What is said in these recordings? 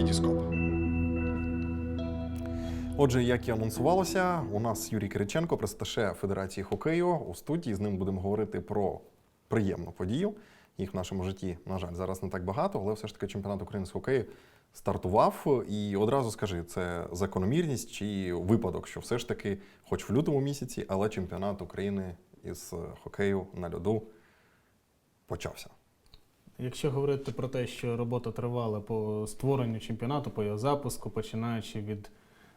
Вітіскоп. Отже, як і анонсувалося, у нас Юрій Кириченко, прес-атташе Федерації хокею. У студії з ним будемо говорити про приємну подію. Їх в нашому житті, на жаль, зараз не так багато, але все ж таки чемпіонат України з хокею стартував. І одразу скажи, це закономірність чи випадок, що все ж таки, хоч в лютому місяці, але чемпіонат України із хокею на льоду почався. Якщо говорити про те, що робота тривала по створенню чемпіонату, по його запуску, починаючи від,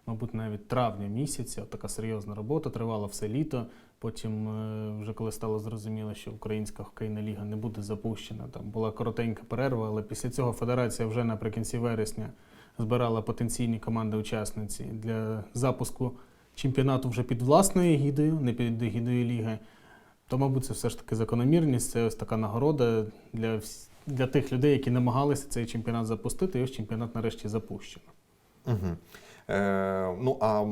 мабуть, навіть травня місяця, така серйозна робота тривала все літо. Потім, е, вже коли стало зрозуміло, що Українська хокейна ліга не буде запущена, там була коротенька перерва, але після цього федерація вже наприкінці вересня збирала потенційні команди-учасниці для запуску чемпіонату вже під власною гідою, не під гідою ліги. То, мабуть, це все ж таки закономірність, це ось така нагорода для, вс- для тих людей, які намагалися цей чемпіонат запустити, і ось чемпіонат нарешті запущено. Угу. Е, ну а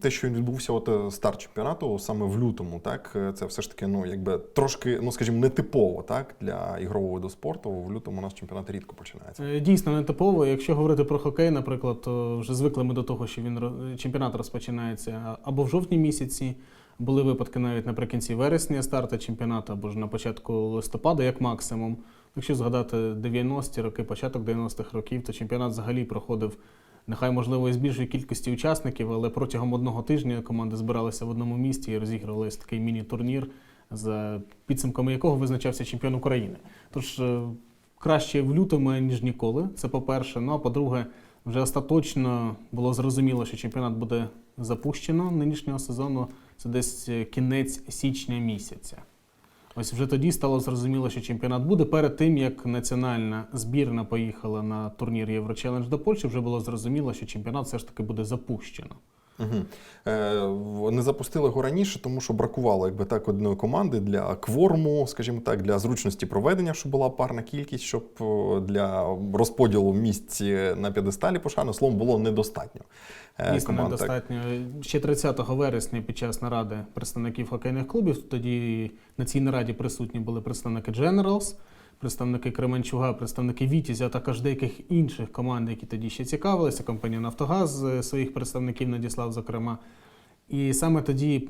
те, що він відбувся, от е, старт чемпіонату саме в лютому, так е, це все ж таки, ну якби трошки, ну скажімо, нетипово так для ігрового виду спорту. В лютому у нас чемпіонат рідко починається. Е, Дійсно нетипово. Якщо говорити про хокей, наприклад, то вже звикли ми до того, що він чемпіонат розпочинається або в жовтні місяці. Були випадки навіть наприкінці вересня старта чемпіонату, або ж на початку листопада, як максимум. Якщо згадати 90-ті роки, початок 90-х років, то чемпіонат взагалі проходив нехай можливо із більшої кількості учасників, але протягом одного тижня команди збиралися в одному місті і розігрували такий міні-турнір, за підсумками якого визначався чемпіон України. Тож е, краще в лютому, ніж ніколи. Це по-перше. Ну а по-друге, вже остаточно було зрозуміло, що чемпіонат буде запущено нинішнього сезону. Це десь е, кінець січня місяця. Ось вже тоді стало зрозуміло, що чемпіонат буде. Перед тим як національна збірна поїхала на турнір Єврочелендж до Польщі, вже було зрозуміло, що чемпіонат все ж таки буде запущено. Угу. Е, не запустили його раніше, тому що бракувало якби так одної команди для кворму, скажімо так, для зручності проведення, щоб була парна кількість, щоб е, для розподілу місць на п'єдесталі пошани словом було недостатньо. Е, Дійсно, команд, так. Ще 30 вересня під час наради представників хокейних клубів, тоді на цій нараді присутні були представники Generals, представники Кременчуга, представники Вітязя, а також деяких інших команд, які тоді ще цікавилися. Компанія Нафтогаз е, своїх представників надіслав, зокрема. І саме тоді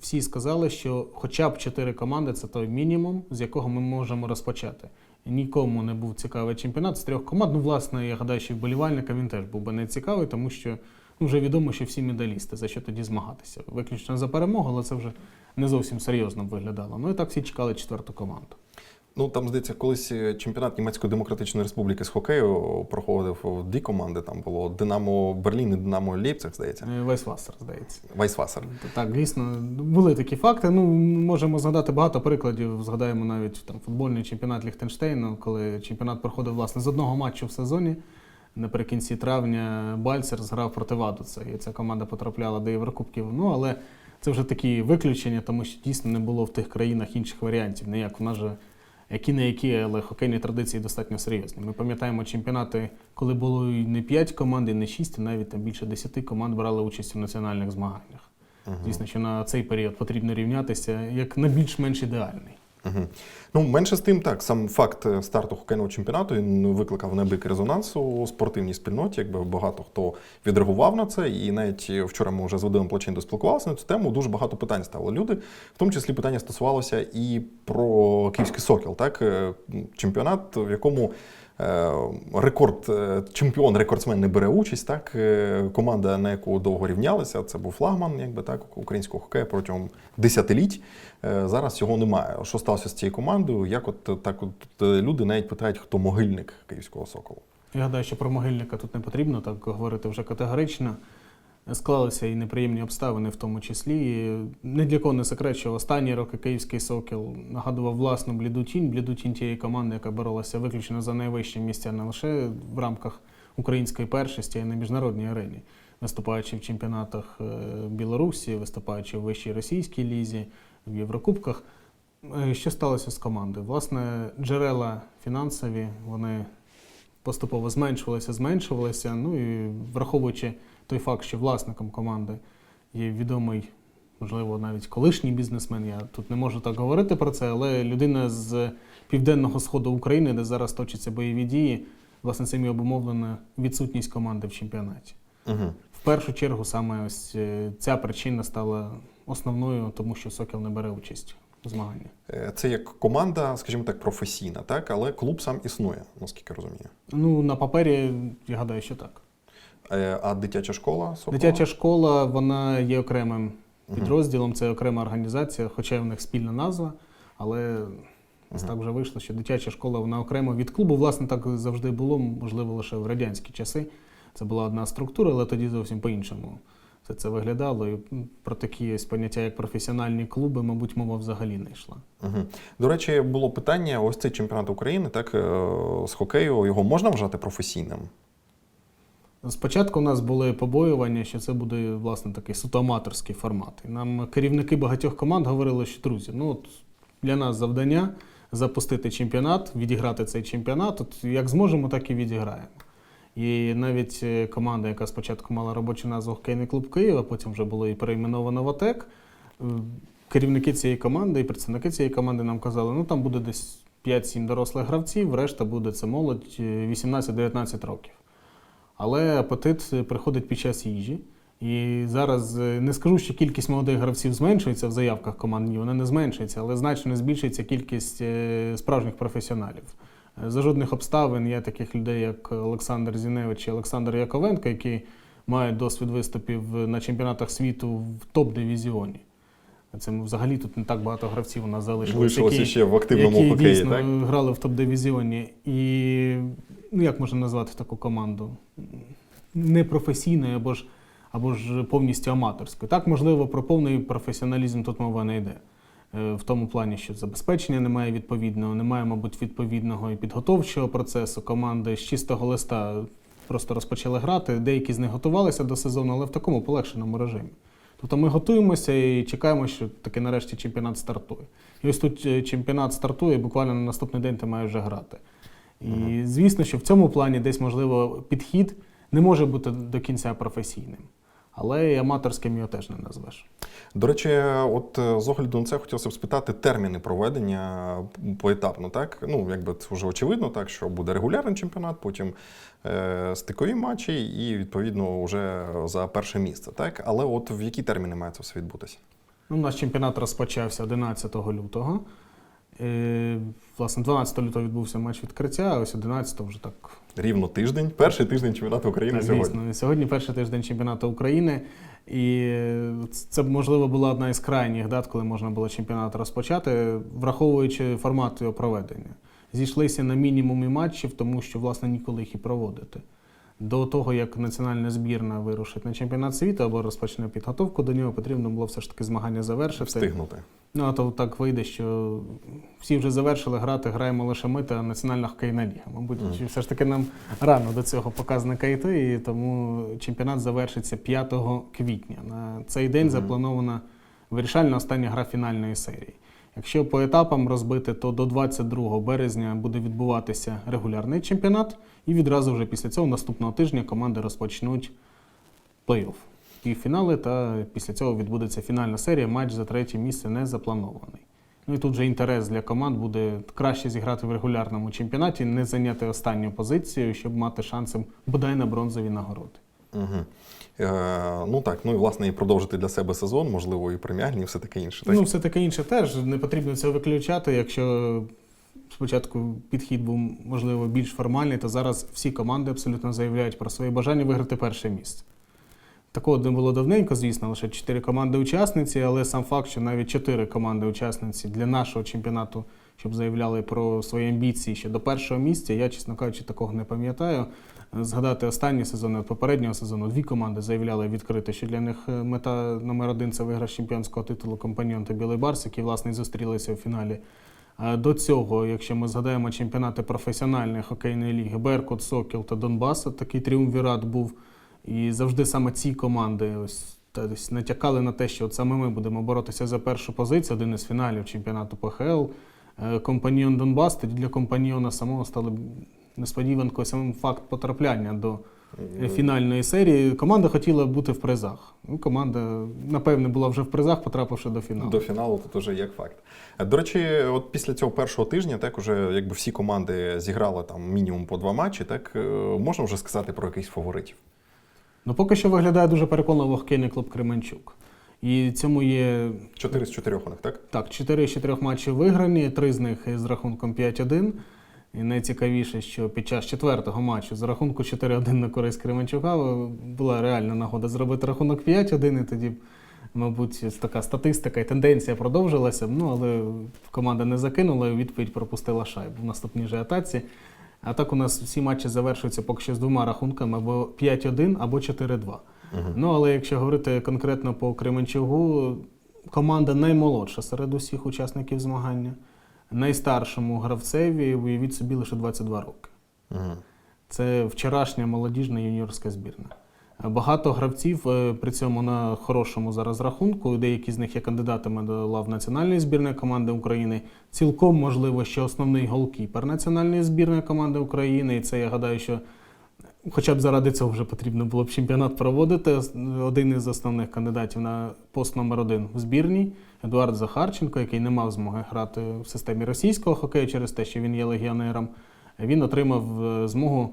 всі сказали, що хоча б чотири команди це той мінімум, з якого ми можемо розпочати. Нікому не був цікавий чемпіонат з трьох команд. Ну, власне, я гадаю, що і вболівальникам він теж був би не цікавий, тому що ну, вже відомо, що всі медалісти, за що тоді змагатися. Виключно за перемогу, але це вже не зовсім серйозно виглядало. Ну і так всі чекали четверту команду. Ну там здається, колись е, чемпіонат Німецької Демократичної Республіки з хокею проходив дві команди. Там було Динамо Берлін і Динамо Лейпциг, здається. Е, Весь Вассер, здається. Вайсвасер. Так, дійсно, були такі факти. Ну, можемо згадати багато прикладів. Згадаємо навіть там футбольний чемпіонат Ліхтенштейну, коли чемпіонат проходив власне з одного матчу в сезоні. Наприкінці травня Бальцер зграв проти Вадуца, і ця команда потрапляла до Єврокубків. Ну, але це вже такі виключення, тому що дійсно не було в тих країнах інших варіантів. Не як в нас же які не які, але хокейні традиції достатньо серйозні. Ми пам'ятаємо чемпіонати, коли було і не 5 команд, і не 6, а навіть там більше 10 команд брали участь у національних змаганнях. Звісно, що на цей період потрібно рівнятися як на більш-менш ідеальний. Угу. Ну, менше з тим, так, сам факт е, старту хокейного чемпіонату він викликав небик резонанс у спортивній спільноті. Якби багато хто відреагував на це. І навіть вчора ми вже з Вадимом Плачиндо спілкувалися на цю тему. Дуже багато питань ставили люди. В тому числі питання стосувалося і про Київський сокіл, так е, чемпіонат, в якому. Е, Рекорд е, чемпіон, рекордсмен не бере участь. Так Е, команда, на яку довго рівнялися, це був флагман, якби так українського хокею протягом десятиліть. Зараз цього немає. Що сталося з цією командою? Як от так, от люди навіть питають, хто могильник київського соколу? Я гадаю, що про могильника тут не потрібно так говорити вже категорично. Склалися і неприємні обставини, в тому числі. І Не для кого не секрет, що останні роки Київський Сокіл нагадував власну бліду тінь, бліду тінь тієї команди, яка боролася виключно за найвищі місця не лише в рамках української першості, а й на міжнародній арені, виступаючи в чемпіонатах е, Білорусі, виступаючи в вищій російській лізі, в Єврокубках. Е, Що сталося з командою? Власне, джерела фінансові, вони поступово зменшувалися, зменшувалися. Ну і враховуючи той факт, що власником команди є відомий, можливо, навіть колишній бізнесмен. Я тут не можу так говорити про це, але людина з південного сходу України, де зараз точаться бойові дії, власне цим і обумовлена відсутність команди в чемпіонаті. Угу. В першу чергу саме ось е, ця причина стала основною, тому що Сокіл не бере участь у змаганнях. Е, Це як команда, скажімо так, професійна, так? але клуб сам існує, наскільки розумію. Ну, на папері, я гадаю, що так. Е, А дитяча школа Сокола? Дитяча школа вона є окремим підрозділом, це окрема організація, хоча в них спільна назва, але ось так вже вийшло, що дитяча школа вона окремо від клубу. Власне, так завжди було, можливо, лише в радянські часи. Це була одна структура, але тоді зовсім по-іншому. Все це виглядало. І про такі ось поняття, як професіональні клуби, мабуть, мова взагалі не йшла. Угу. До речі, було питання: ось цей чемпіонат України, так, е, з хокею, його можна вважати професійним? Спочатку у нас були побоювання, що це буде власне такий суто аматорський формат. І нам керівники багатьох команд говорили, що друзі, ну от для нас завдання запустити чемпіонат, відіграти цей чемпіонат. От як зможемо, так і відіграємо. І навіть е, команда, яка спочатку мала робочу назву Хокейний клуб Києва, потім вже було і перейменовано в АТЕК. е, Керівники цієї команди і представники цієї команди нам казали, ну там буде десь 5-7 дорослих гравців, решта буде це молодь е, 18-19 років. Але апетит е, приходить під час їжі. І зараз е, не скажу, що кількість молодих гравців зменшується в заявках командні, вона не зменшується, але значно збільшується кількість е, справжніх професіоналів. За жодних обставин є таких людей, як Олександр Зіневич і Олександр Яковенко, які мають досвід виступів на чемпіонатах світу в топ-дивізіоні. Це взагалі тут не так багато гравців у нас залишилось. Лишилося які- ще в активному які хокеї, дійсно так? грали в топ-дивізіоні. І ну, як можна назвати таку команду? Непрофесійною або ж, або ж повністю аматорською. Так, можливо, про повний професіоналізм тут мова не йде. Е, В тому плані, що забезпечення немає відповідного, немає, мабуть, відповідного і підготовчого процесу. Команди з чистого листа просто розпочали грати. Деякі з них готувалися до сезону, але в такому полегшеному режимі. Тобто ми готуємося і чекаємо, що таки нарешті чемпіонат стартує. І ось тут е, чемпіонат стартує, буквально на наступний день ти маєш вже грати. І звісно, що в цьому плані десь, можливо, підхід не може бути до кінця професійним. Але і аматорським його теж не назвеш. До речі, от е, з огляду на це хотілося б спитати терміни проведення поетапно, так? Ну, якби це вже очевидно, так, що буде регулярний чемпіонат, потім е, стикові матчі і, відповідно, вже за перше місце. Так? Але от в які терміни має це все відбутися? Ну, наш чемпіонат розпочався 11 лютого. Е, власне, 12 лютого відбувся матч відкриття, а ось 11 вже так Рівно тиждень, перший тиждень чемпіонату України Так, сьогодні. Звісно, сьогодні перший тиждень чемпіонату України, і це можливо була одна із крайніх дат, коли можна було чемпіонат розпочати, враховуючи формат його проведення. Зійшлися на мінімумі матчів, тому що власне ніколи їх і проводити. До того, як національна збірна вирушить на чемпіонат світу або розпочне підготовку до нього, потрібно було все ж таки змагання завершити. Встигнути. Ну, а то так вийде, що всі вже завершили грати, граємо лише ми та національна хокейна ліга. Мабуть, що все ж таки нам рано до цього показника йти, і тому чемпіонат завершиться 5 квітня. На цей день Мгм. запланована вирішальна остання гра фінальної серії. Якщо по етапам розбити, то до 22 березня буде відбуватися регулярний чемпіонат, і відразу вже після цього наступного тижня команди розпочнуть плей-офф. Півфінали, та після цього відбудеться фінальна серія. Матч за третє місце не запланований. Ну і тут вже інтерес для команд буде краще зіграти в регулярному чемпіонаті, не зайняти останню позицію, щоб мати шанси бодай на бронзові нагороди. Угу. Е, ну так, ну і власне і продовжити для себе сезон, можливо, і преміальні, і все таке інше. Так? Ну, все таке інше теж не потрібно це виключати. Якщо спочатку підхід був можливо більш формальний, то зараз всі команди абсолютно заявляють про своє бажання виграти перше місце. Такого не було давненько, звісно, лише чотири команди-учасниці, але сам факт, що навіть чотири команди-учасниці для нашого чемпіонату, щоб заявляли про свої амбіції ще до першого місця, я, чесно кажучи, такого не пам'ятаю. Згадати останні сезони, от попереднього сезону, дві команди заявляли відкрито, що для них е, мета номер один це виграш чемпіонського титулу Компаньон та Білий Барс, які власне зустрілися у фіналі. До цього, якщо ми згадаємо чемпіонати професіональної хокейної ліги, Беркут, Сокіл та Донбас, такий тріумвірат був. І завжди саме ці команди ось натякали на те, що от саме ми будемо боротися за першу позицію, один із фіналів чемпіонату ПХЛ. Е, Компаньйон Донбас, тоді для компаньйона самого стали б несподіванкою самим факт потрапляння до фінальної серії. Команда хотіла бути в призах. Ну, команда, напевне, була вже в призах, потрапивши до фіналу. До фіналу тут уже як факт. До речі, от після цього першого тижня, так уже якби всі команди зіграли там мінімум по два матчі, так е, можна вже сказати про якихось фаворитів. Ну, поки що виглядає дуже переконливо хокейний клуб Кременчук. І цьому є Чотири з чотирьох у них, так? так, 4 з 4 матчів виграні, три з них з рахунком 5-1. І найцікавіше, що під час четвертого матчу з рахунку 4-1 на користь Кременчука була реальна нагода зробити рахунок 5-1, і тоді, мабуть, така статистика і тенденція продовжилася. Ну, але команда не закинула і відповідь пропустила шайбу в наступній же атаці. А так у нас всі матчі завершуються поки що з двома рахунками або 5-1, або 4-2. Угу. Ну, але якщо говорити конкретно по Кременчугу, команда наймолодша серед усіх учасників змагання. Найстаршому гравцеві, уявіть собі, лише 22 роки. Угу. Це вчорашня молодіжна юніорська збірна. Багато гравців е, при цьому на хорошому зараз рахунку. Деякі з них є кандидатами до лав національної збірної команди України. Цілком можливо, що основний голкіпер національної збірної команди України. І це я гадаю, що хоча б заради цього вже потрібно було б чемпіонат проводити. Один із основних кандидатів на пост номер один в збірній Едуард Захарченко, який не мав змоги грати в системі російського хокею через те, що він є легіонером. Він отримав е, змогу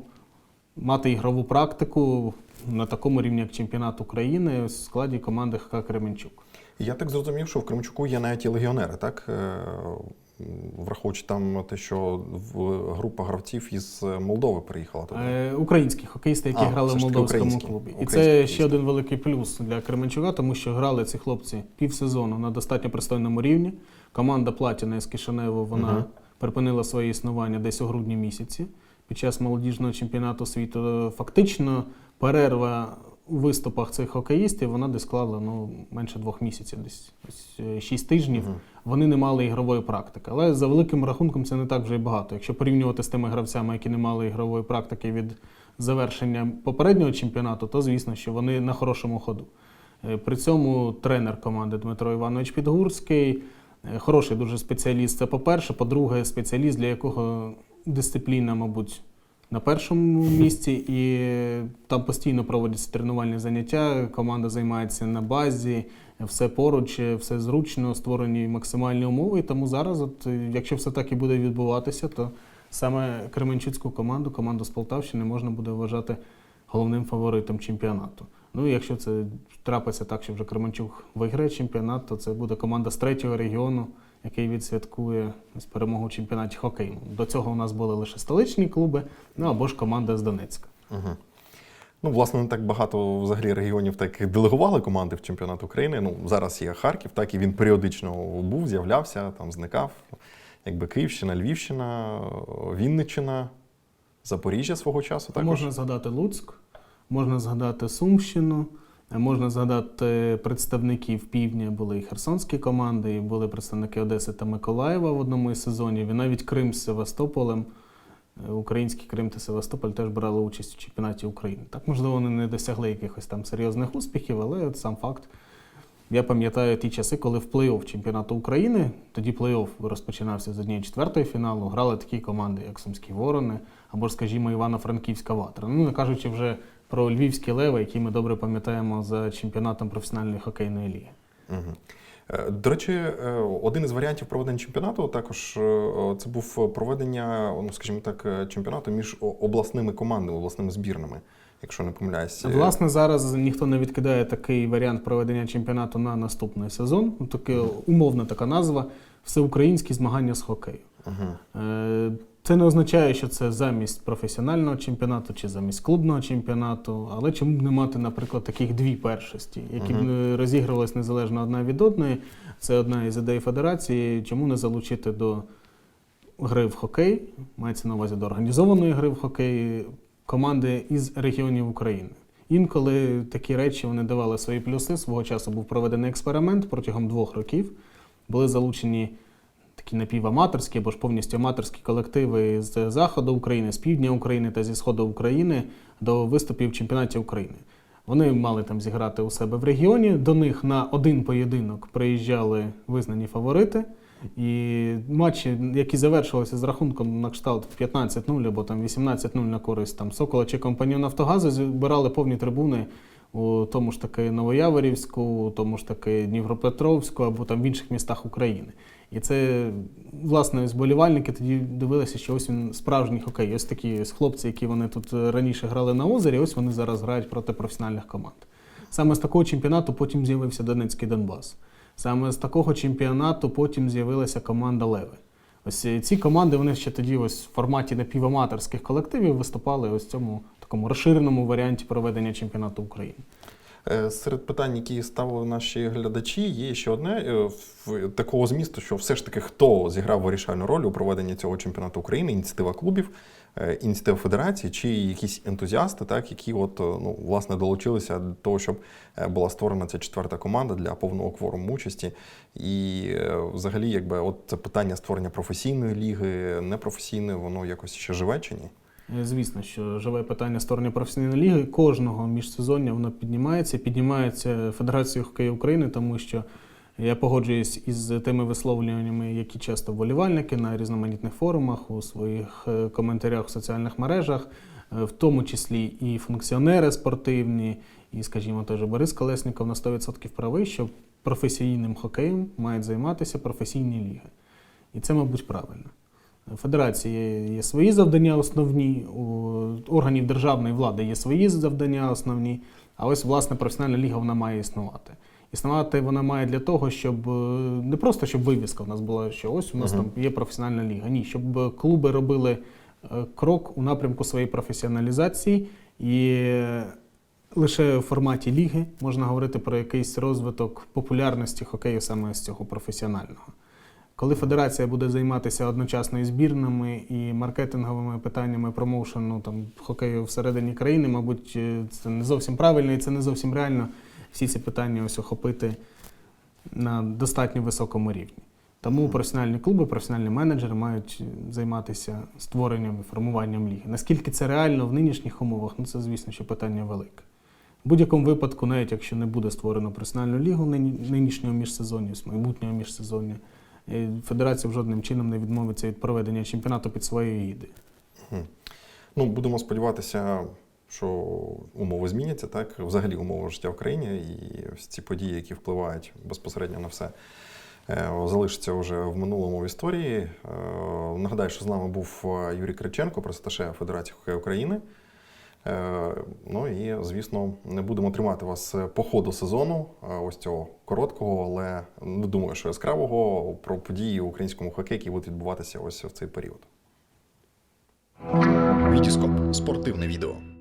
мати ігрову практику на такому рівні, як чемпіонат України в складі команди ХК Кременчук. Я так зрозумів, що в Кремчуку є навіть і легіонери, так? Е, Враховуючи там те, що група гравців із Молдови приїхала туди. Е, Українські хокеїсти, які А, грали в молдовському клубі. І Українські це ще один великий плюс для Кременчука, тому що грали ці хлопці півсезону на достатньо пристойному рівні. Команда Платіна із Кишиневу вона Мгм. припинила своє існування десь у грудні місяці під час молодіжного чемпіонату світу. Фактично, перерва у виступах цих хокеїстів вона десь склала ну, менше двох місяців, десь ось, е, шість тижнів. Мгм. Вони не мали ігрової практики. Але за великим рахунком це не так вже й багато. Якщо порівнювати з тими гравцями, які не мали ігрової практики від завершення попереднього чемпіонату, то звісно, що вони на хорошому ходу. Е, При цьому тренер команди Дмитро Іванович Підгурський, е, хороший дуже спеціаліст. Це по-перше. По-друге, спеціаліст, для якого дисципліна, мабуть, на першому місці, і там постійно проводяться тренувальні заняття. Команда займається на базі, все поруч, все зручно, створені максимальні умови. І тому зараз, от, якщо все так і буде відбуватися, то саме Кременчуцьку команду, команду з Полтавщини, можна буде вважати головним фаворитом чемпіонату. Ну якщо це трапиться так, що вже Кременчук виграє чемпіонат, то це буде команда з третього регіону, який відсвяткує перемогу в чемпіонаті хокею. До цього у нас були лише столичні клуби, ну або ж команда з Донецька. Угу. Ну, власне, не так багато взагалі регіонів так і делегували команди в чемпіонат України. Ну, зараз є Харків, так і він періодично був, з'являвся, там зникав. Якби Київщина, Львівщина, Вінниччина, Запоріжжя свого часу також. Можна згадати Луцьк, можна згадати Сумщину, можна згадати представників півдня, були і херсонські команди, і були представники Одеси та Миколаєва в одному із сезонів, і навіть Крим з Севастополем. Е, Український Крим та Севастополь теж брали участь у чемпіонаті України. Так, можливо, вони не досягли якихось там серйозних успіхів, але от сам факт. Я пам'ятаю ті часи, коли в плей-офф чемпіонату України, тоді плей-офф розпочинався з однієї четвертої фіналу, грали такі команди, як Сумські Ворони або скажімо, Івано-Франківська Ватра. Ну, не кажучи вже про Львівські леви, які ми добре пам'ятаємо за чемпіонатом професіональної хокейної ліги. Угу. До речі, е, один із варіантів проведення чемпіонату також е, це був проведення, ну скажімо так, чемпіонату між обласними командами, обласними збірними, якщо не помиляюсь. Власне, зараз ніхто не відкидає такий варіант проведення чемпіонату на наступний сезон. Ну, Таке умовна така назва всеукраїнські змагання з хокею. Угу. Це не означає, що це замість професіонального чемпіонату чи замість клубного чемпіонату, але чому б не мати, наприклад, таких дві першості, які б Мгм. е, розігрувались незалежно одна від одної. Це одна із ідей федерації. Чому не залучити до гри в хокей, мається на увазі до організованої гри в хокей, команди із регіонів України. Інколи такі речі вони давали свої плюси. Свого часу був проведений експеримент протягом двох років. Були залучені такі напіваматорські або ж повністю аматорські колективи з заходу України, з півдня України та зі сходу України до виступів в чемпіонаті України. Вони мали там зіграти у себе в регіоні. До них на один поєдинок приїжджали визнані фаворити. І матчі, які завершилися з рахунком на кшталт 15-0 або там 18-0 на користь там, Сокола чи компанію Нафтогазу, збирали повні трибуни у тому ж таки Новояворівську, у тому ж таки Дніпропетровську або там в інших містах України. І це, власне, зболівальники тоді дивилися, що ось він справжній хокей. Ось такі хлопці, які вони тут е, раніше грали на озері, ось вони зараз грають проти професіональних команд. Саме з такого чемпіонату потім з'явився Донецький Донбас. Саме з такого чемпіонату потім з'явилася команда Леви. Ось е, ці команди вони ще тоді ось в форматі напіваматорських колективів виступали ось в цьому такому розширеному варіанті проведення чемпіонату України. Е, Серед питань, які ставили наші глядачі, є ще одне е, такого змісту, що все ж таки хто зіграв вирішальну роль у проведенні цього чемпіонату України, ініціатива клубів, е, ініціатива федерації, чи якісь ентузіасти, так, які от, ну, власне долучилися до того, щоб була створена ця четверта команда для повного кворуму участі. І взагалі, якби от це питання створення професійної ліги, непрофесійної, воно якось ще живе чи ні? Е, Звісно, що живе питання створення професійної ліги. Кожного міжсезоння воно піднімається. Піднімається Федерацією хокею України, тому що я погоджуюсь із тими висловлюваннями, які часто вболівальники на різноманітних форумах, у своїх е, коментарях в соціальних мережах, е, в тому числі і функціонери спортивні, і, скажімо, же Борис Колесніков на 100% правий, що професійним хокеєм мають займатися професійні ліги. І це, мабуть, правильно. Федерації є свої завдання основні, у органів державної влади є свої завдання основні, а ось власне професіональна ліга вона має існувати. Існувати вона має для того, щоб е, не просто щоб вивіска в нас була, що ось у нас Мгм. там є професіональна ліга. Ні, щоб клуби робили е, крок у напрямку своєї професіоналізації і е, лише в форматі ліги можна говорити про якийсь розвиток популярності хокею саме з цього професіонального. Коли федерація буде займатися одночасно і збірними, і маркетинговими питаннями промоушену там, хокею всередині країни, мабуть, е, це не зовсім правильно і це не зовсім реально всі ці питання ось охопити на достатньо високому рівні. Тому професіональні клуби, професіональні менеджери мають займатися створенням і формуванням ліги. Наскільки це реально в нинішніх умовах, ну це, звісно, що питання велике. В будь-якому випадку, навіть якщо не буде створено професіональну лігу нинішнього міжсезоння, з майбутнього міжсезоння, федерація жодним чином не відмовиться від проведення чемпіонату під своєю егідою. Ну, будемо сподіватися, що умови зміняться, так? Взагалі умови життя в країні і ці події, які впливають безпосередньо на все, е, залишаться вже в минулому в історії. Е, Нагадаю, що з нами був е, Юрій Криченко, пресаташе Федерації хокею України. Е, Ну і, звісно, не будемо тримати вас по ходу сезону, е, ось цього короткого, але не думаю, що яскравого про події в українському хокеї, які будуть відбуватися ось в цей період. Вітіскоп спортивне відео.